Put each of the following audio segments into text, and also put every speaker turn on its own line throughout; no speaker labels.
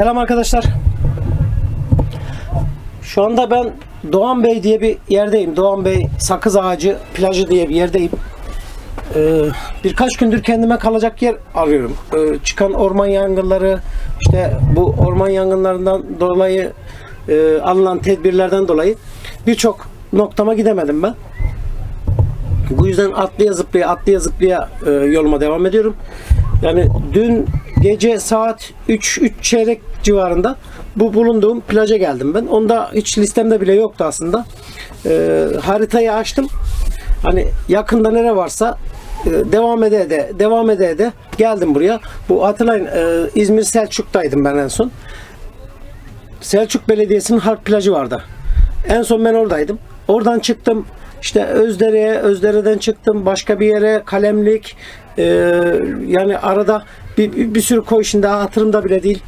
Selam arkadaşlar. Şu anda ben Doğan Bey diye bir yerdeyim. Doğan Bey Sakız Ağacı plajı diye bir yerdeyim. Ee, birkaç gündür kendime kalacak yer arıyorum. Ee, çıkan orman yangınları, işte bu orman yangınlarından dolayı e, alınan tedbirlerden dolayı birçok noktama gidemedim ben. Bu yüzden atlaya zıplaya atlaya zıplaya e, yoluma devam ediyorum. Yani dün gece saat 3 3 çeyrek civarında bu bulunduğum plaja geldim ben. Onda hiç listemde bile yoktu aslında. E, haritayı açtım. Hani yakında nere varsa e, devam ede ede devam ede ede geldim buraya. Bu hatırlayın e, İzmir Selçuk'taydım ben en son. Selçuk Belediyesi'nin halk plajı vardı. En son ben oradaydım. Oradan çıktım. İşte Özdere'ye, Özdere'den çıktım. Başka bir yere Kalemlik. E, yani arada bir, bir, bir sürü şimdi daha hatırımda bile değil.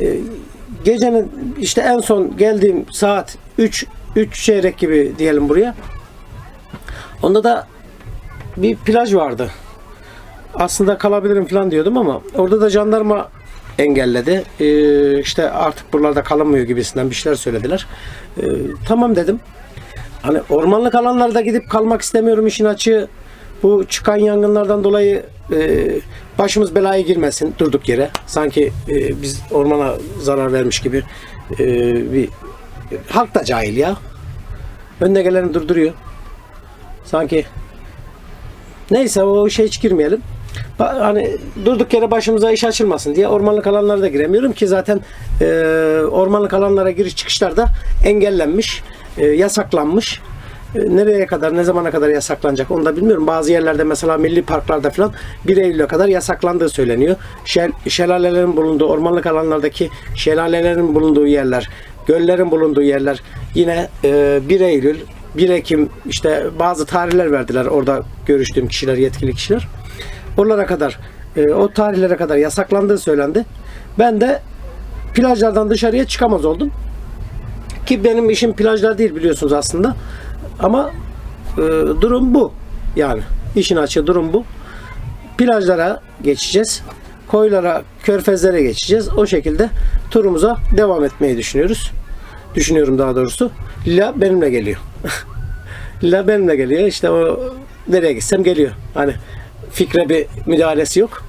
E, gecenin işte en son geldiğim saat 3 3 çeyrek gibi diyelim buraya. Onda da bir plaj vardı. Aslında kalabilirim falan diyordum ama orada da jandarma engelledi. Ee, işte artık buralarda kalınmıyor gibisinden bir şeyler söylediler. Ee, tamam dedim. Hani ormanlık alanlarda gidip kalmak istemiyorum işin açığı. Bu çıkan yangınlardan dolayı e, başımız belaya girmesin durduk yere. Sanki e, biz ormana zarar vermiş gibi e, bir halk da cahil ya. Önde geleni durduruyor. Sanki Neyse o işe hiç girmeyelim. Hani durduk yere başımıza iş açılmasın diye ormanlık alanlara da giremiyorum ki zaten e, ormanlık alanlara giriş çıkışlar da engellenmiş, e, yasaklanmış. E, nereye kadar, ne zamana kadar yasaklanacak onu da bilmiyorum. Bazı yerlerde mesela milli parklarda falan 1 Eylül'e kadar yasaklandığı söyleniyor. Şel, şelalelerin bulunduğu, ormanlık alanlardaki şelalelerin bulunduğu yerler, göllerin bulunduğu yerler yine e, 1 Eylül, 1 Ekim işte bazı tarihler verdiler orada görüştüğüm kişiler, yetkili kişiler. Oralara kadar, e, o tarihlere kadar yasaklandığı söylendi. Ben de plajlardan dışarıya çıkamaz oldum. Ki benim işim plajlar değil biliyorsunuz aslında. Ama e, durum bu. Yani işin açığı durum bu. Plajlara geçeceğiz. Koylara, körfezlere geçeceğiz. O şekilde turumuza devam etmeyi düşünüyoruz. Düşünüyorum daha doğrusu. Lila benimle geliyor. Lila benimle geliyor. İşte o nereye gitsem geliyor. Hani fikre bir müdahalesi yok.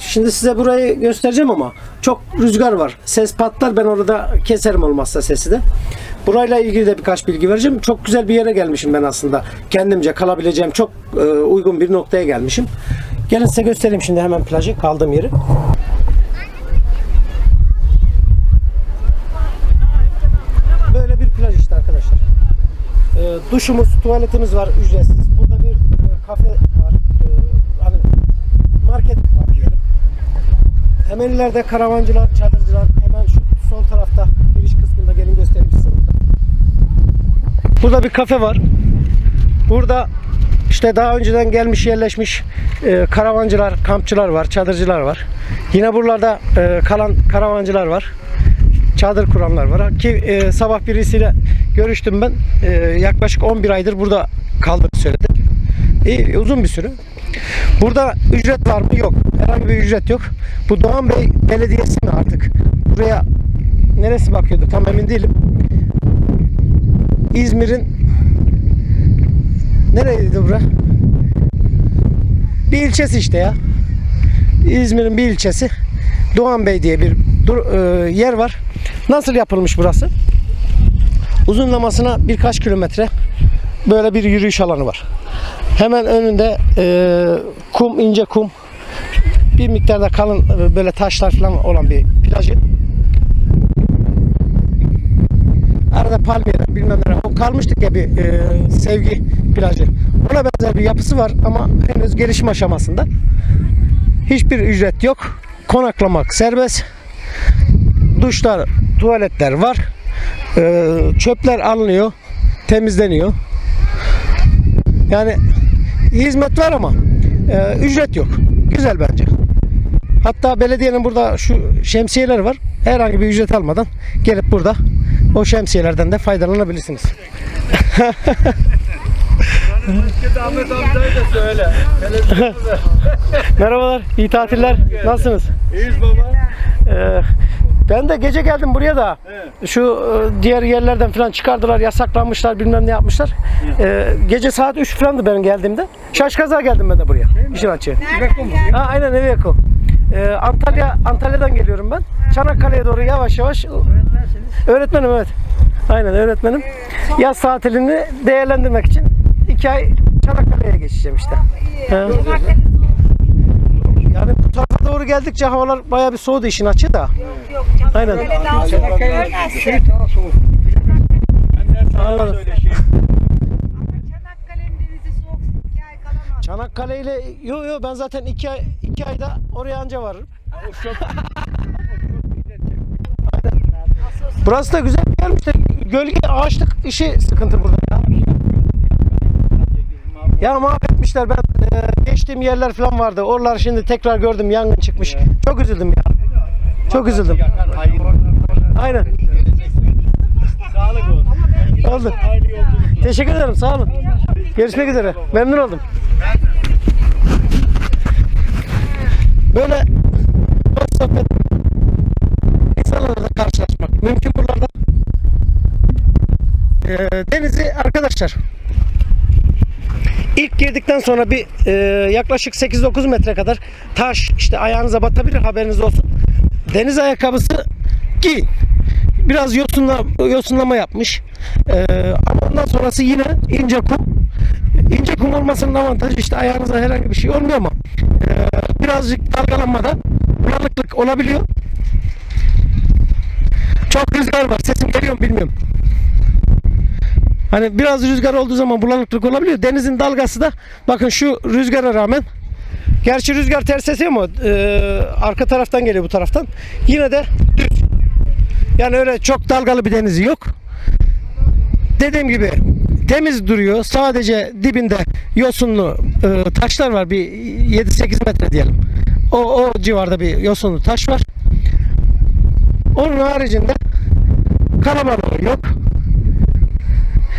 Şimdi size burayı göstereceğim ama çok rüzgar var. Ses patlar ben orada keserim olmazsa sesi de. Burayla ilgili de birkaç bilgi vereceğim. Çok güzel bir yere gelmişim ben aslında. Kendimce kalabileceğim çok e, uygun bir noktaya gelmişim. Gelin size göstereyim şimdi hemen plajı kaldığım yeri. Böyle bir plaj işte arkadaşlar. E, duşumuz, tuvaletimiz var ücretsiz. Burada bir e, kafe var. Hani market var diyelim. Hemen ileride karavancılar, çadırcılar. Hemen şu sol tarafta giriş kısmında gelin göstereyim size burada. Burada bir kafe var. Burada işte daha önceden gelmiş yerleşmiş e, karavancılar, kampçılar var, çadırcılar var. Yine buralarda e, kalan karavancılar var. Çadır kuranlar var. Ki e, sabah birisiyle görüştüm ben. E, yaklaşık 11 aydır burada kaldığını söyledi. İyi, uzun bir süre. Burada ücret var mı? Yok. Herhangi bir ücret yok. Bu Doğan Bey Belediyesi mi artık? Buraya neresi bakıyordu tam emin değilim. İzmir'in nereydi bura? Bir ilçesi işte ya. İzmir'in bir ilçesi. Doğan Bey diye bir dur- e, yer var. Nasıl yapılmış burası? Uzunlamasına birkaç kilometre böyle bir yürüyüş alanı var. Hemen önünde e, kum, ince kum, bir miktarda kalın e, böyle taşlar falan olan bir plajı. Arada palmiyeler bilmem ne. O kalmıştık ya bir e, sevgi plajı. Ona benzer bir yapısı var ama henüz gelişim aşamasında. Hiçbir ücret yok. Konaklamak serbest. Duşlar, tuvaletler var. E, çöpler alınıyor, temizleniyor. Yani hizmet var ama e, ücret yok. Güzel bence. Hatta belediyenin burada şu şemsiyeler var. Herhangi bir ücret almadan gelip burada o şemsiyelerden de faydalanabilirsiniz.
Ahmet amcayı da söyle.
Merhabalar, iyi tatiller. Nasılsınız?
İyiyiz baba.
Ee, ben de gece geldim buraya da.
Evet.
Şu e, diğer yerlerden falan çıkardılar, yasaklanmışlar, bilmem ne yapmışlar. Ee, gece saat 3 falandı benim geldiğimde. Şaşkaza geldim ben de buraya. İşin açığı. Ha, aynen eve yakın. Ee, Antalya Antalya'dan geliyorum ben. Çanakkale'ye doğru yavaş yavaş öğretmenim evet. Aynen öğretmenim. Yaz tatilini değerlendirmek için iki ay Çanakkale'ye geçeceğim işte. Ha. Yani bu tarafa doğru geldikçe havalar bayağı bir soğudu işin açığı da. Aynen.
Şey daha soğuk.
Anladım.
şey.
Çanakkale ile yo yo ben zaten iki ay iki ayda oraya anca varırım.
O çok
Burası da güzel bir yermiş de gölge ağaçlık işi sıkıntı burada ya. Ya mahvetmişler ben e, geçtiğim yerler falan vardı. Oralar şimdi tekrar gördüm yangın çıkmış. Çok üzüldüm ya. Çok üzüldüm. Aynen.
Sağlık olsun.
Oldu. Teşekkür ederim sağ olun. Görüşmek üzere. Memnun oldum. Böyle hoş sohbet insanlarla karşılaşmak mümkün buralarda. Ee, denizi arkadaşlar ilk girdikten sonra bir e, yaklaşık 8-9 metre kadar taş işte ayağınıza batabilir haberiniz olsun. Deniz ayakkabısı giyin biraz yosunla, yosunlama yapmış. Ee, ama ondan sonrası yine ince kum. İnce kum olmasının avantajı işte ayağınıza herhangi bir şey olmuyor ama ee, birazcık dalgalanmada bulanıklık olabiliyor. Çok rüzgar var. Sesim geliyor mu bilmiyorum. Hani biraz rüzgar olduğu zaman bulanıklık olabiliyor. Denizin dalgası da bakın şu rüzgara rağmen Gerçi rüzgar ters esiyor ama ee, arka taraftan geliyor bu taraftan. Yine de düz. Yani öyle çok dalgalı bir denizi yok. Dediğim gibi temiz duruyor. Sadece dibinde yosunlu e, taşlar var. Bir 7-8 metre diyelim. O, o civarda bir yosunlu taş var. Onun haricinde kalabalığı yok.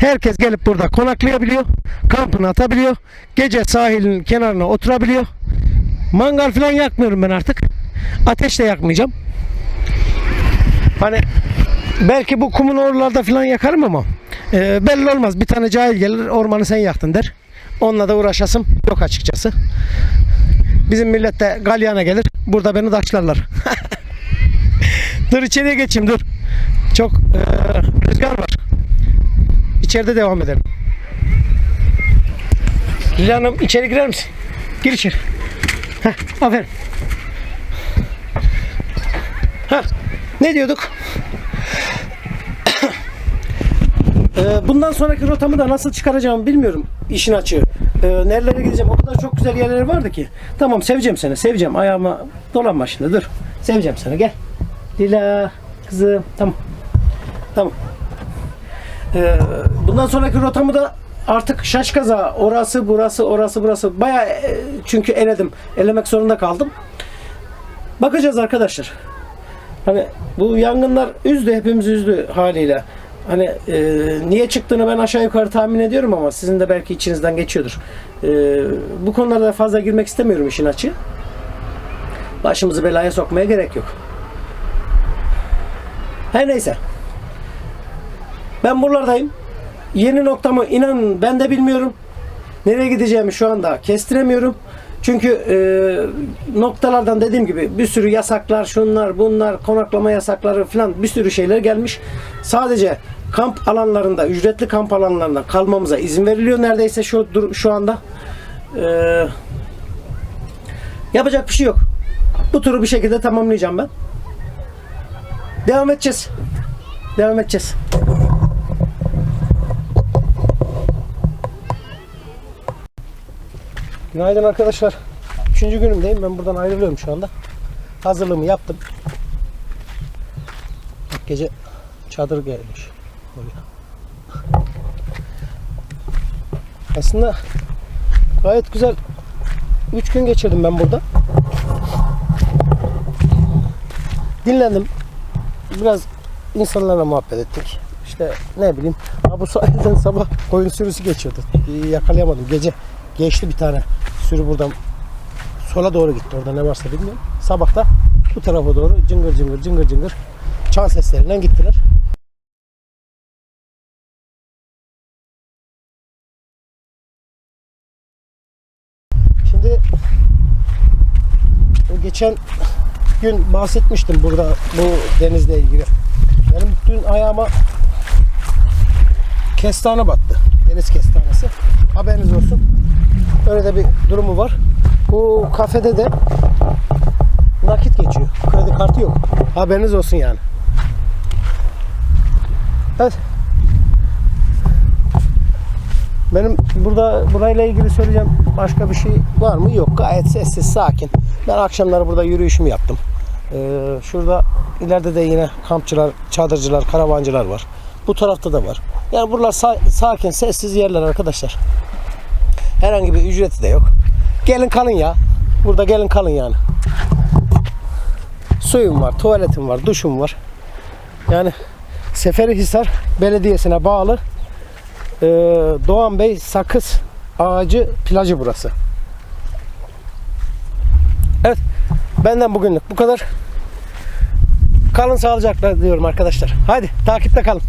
Herkes gelip burada konaklayabiliyor. Kampını atabiliyor. Gece sahilin kenarına oturabiliyor. Mangal falan yakmıyorum ben artık. Ateş de yakmayacağım. Hani belki bu kumun oralarda falan yakarım ama e, belli olmaz. Bir tane cahil gelir ormanı sen yaktın der. Onunla da uğraşasım yok açıkçası. Bizim millet de galyana gelir. Burada beni taşlarlar. dur içeriye geçeyim dur. Çok e, rüzgar var. İçeride devam edelim. Lila Hanım içeri girer misin? Gir içeri. Heh, aferin. Heh, ne diyorduk? Ee, bundan sonraki rotamı da nasıl çıkaracağımı bilmiyorum işin açığı. Ee, nerelere gideceğim o kadar çok güzel yerler vardı ki. Tamam seveceğim seni seveceğim ayağıma dolanma şimdi dur. Seveceğim seni gel. Lila kızım tamam. Tamam. Ee, bundan sonraki rotamı da artık şaşkaza orası burası orası burası baya çünkü eledim. Elemek zorunda kaldım. Bakacağız arkadaşlar. Hani bu yangınlar üzdü hepimizi üzdü haliyle. Hani e, niye çıktığını ben aşağı yukarı tahmin ediyorum ama sizin de belki içinizden geçiyordur. E, bu konularda fazla girmek istemiyorum işin açığı. Başımızı belaya sokmaya gerek yok. Her neyse. Ben buralardayım. Yeni noktamı inanın ben de bilmiyorum. Nereye gideceğimi şu anda kestiremiyorum. Çünkü e, noktalardan dediğim gibi bir sürü yasaklar, şunlar, bunlar, konaklama yasakları falan bir sürü şeyler gelmiş. Sadece kamp alanlarında, ücretli kamp alanlarında kalmamıza izin veriliyor neredeyse şu şu anda. E, yapacak bir şey yok. Bu turu bir şekilde tamamlayacağım ben. Devam edeceğiz. Devam edeceğiz. Günaydın arkadaşlar. Üçüncü günümdeyim. Ben buradan ayrılıyorum şu anda. Hazırlığımı yaptım. Bak gece çadır gelmiş. Aslında gayet güzel 3 gün geçirdim ben burada. Dinlendim. Biraz insanlarla muhabbet ettik. İşte ne bileyim. Bu sahilden sabah koyun sürüsü geçiyordu. Yakalayamadım. Gece geçti bir tane sürü buradan sola doğru gitti. Orada ne varsa bilmiyorum. Sabah da bu tarafa doğru cıngır cıngır cıngır cıngır çan seslerinden gittiler. Şimdi o geçen gün bahsetmiştim burada bu denizle ilgili. Benim dün ayağıma kestane battı. Deniz kestanesi. Haberiniz olsun. Öyle de bir durumu var. Bu kafede de nakit geçiyor. Kredi kartı yok. Haberiniz olsun yani. Evet. Benim burada burayla ilgili söyleyeceğim başka bir şey var mı? Yok. Gayet sessiz, sakin. Ben akşamları burada yürüyüşümü yaptım. Ee, şurada ileride de yine kampçılar, çadırcılar, karavancılar var. Bu tarafta da var. Yani buralar sa- sakin, sessiz yerler arkadaşlar. Herhangi bir ücreti de yok. Gelin kalın ya. Burada gelin kalın yani. Suyum var, tuvaletim var, duşum var. Yani Seferihisar Belediyesi'ne bağlı ee, Doğan Bey Sakız Ağacı plajı burası. Evet. Benden bugünlük bu kadar. Kalın sağlıcakla diyorum arkadaşlar. Hadi takipte kalın.